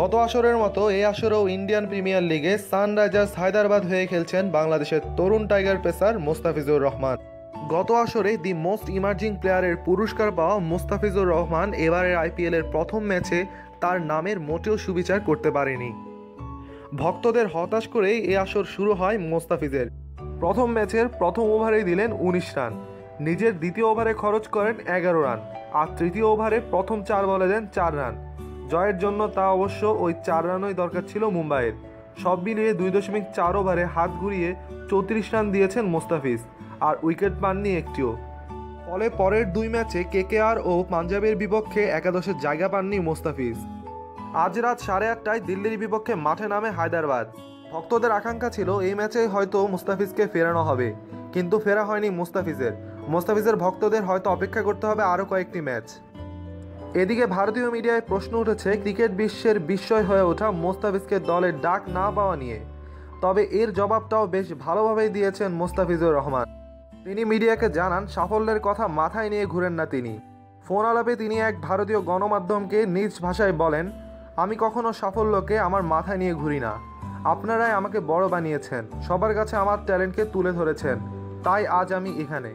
গত আসরের মতো এই আসরেও ইন্ডিয়ান প্রিমিয়ার লিগে সানরাইজার্স হায়দ্রাবাদ হয়ে খেলছেন বাংলাদেশের তরুণ টাইগার পেসার মোস্তাফিজুর রহমান। গত আসরে দি মোস্ট ইমার্জিং প্লেয়ারের পুরস্কার পাওয়া মোস্তাফিজুর রহমান এবারের আইপিএলের প্রথম ম্যাচে তার নামের মোটেও সুবিচার করতে পারেনি। ভক্তদের হতাশ করেই এ আসর শুরু হয় মোস্তাফিজের। প্রথম ম্যাচের প্রথম ওভারেই দিলেন উনিশ রান। নিজের দ্বিতীয় ওভারে খরচ করেন এগারো রান। আর তৃতীয় ওভারে প্রথম চার বলে দেন চার রান। জয়ের জন্য তা অবশ্য ওই চার রানই দরকার ছিল মুম্বাইয়ের। সব মিলিয়ে দুই দশমিক চার ওভারে হাত ঘুরিয়ে চৌত্রিশ রান দিয়েছেন মোস্তাফিজ, আর উইকেট পাননি একটিও। ফলে পরের দুই ম্যাচে কেকেআর ও পাঞ্জাবের বিপক্ষে একাদশের জায়গা পাননি মোস্তাফিজ। আজ রাত সাড়ে আটটায় দিল্লির বিপক্ষে মাঠে নামে হায়দ্রাবাদ। ভক্তদের আকাঙ্ক্ষা ছিল এই ম্যাচে হয়তো মুস্তাফিজকে ফেরানো হবে, কিন্তু ফেরা হয়নি মুস্তাফিজের। মুস্তাফিজের ভক্তদের হয়তো অপেক্ষা করতে হবে আরও কয়েকটি ম্যাচ। এদিকে ভারতীয় মিডিয়ায় প্রশ্ন উঠেছে, ক্রিকেট বিশ্বের বিস্ময় হয়ে ওঠা মোস্তাফিজকে দলের ডাক না পাওয়া নিয়ে। তবে এর জবাবটাও বেশ ভালোভাবেই দিয়েছেন মোস্তাফিজুর রহমান। তিনি মিডিয়াকে জানান, সাফল্যের কথা মাথায় নিয়ে ঘুরেন না তিনি। ফোন আলাপে তিনি এক ভারতীয় গণমাধ্যমকে নিজ ভাষায় বলেন, আমি কখনো সাফল্যকে আমার মাথায় নিয়ে ঘুরি না। আপনারাই আমাকে বড় বানিয়েছেন। সবার কাছে আমার ট্যালেন্টকে তুলে ধরেছেন। তাই আজ আমি এখানে।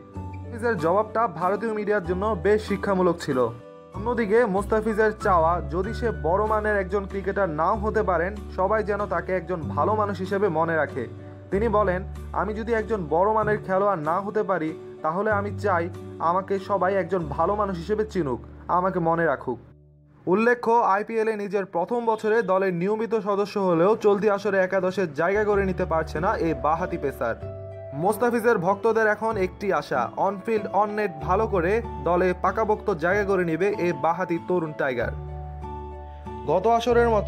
জবাবটা ভারতীয় মিডিয়ার জন্য বেশ শিক্ষামূলক ছিল। অন্যদিকে মোস্তাফিজের চাওয়া, যদি সে বড় মানের একজন ক্রিকেটার নাও হতে পারেন, সবাই যেন তাকে একজন ভালো মানুষ হিসেবে মনে রাখে। তিনি বলেন, আমি যদি একজন বড় মানের খেলোয়াড় না হতে পারি, তাহলে আমি চাই আমাকে সবাই একজন ভালো মানুষ হিসেবে চিনুক, আমাকে মনে রাখুক। উল্লেখ্য, আইপিএলে নিজের প্রথম বছরে দলের নিয়মিত সদস্য হলেও চলতি আসরে একাদশের জায়গা করে নিতে পারছে না এই বাহাতি পেসার। মোস্তাফিজের ভক্তদের এখন একটি আশা অনফিল্ড অননেট ভালো করে দলে পাকাপোক্ত জায়গা করে নেবে এ বাহাতি তরুণ টাইগার। গত আসরের মতো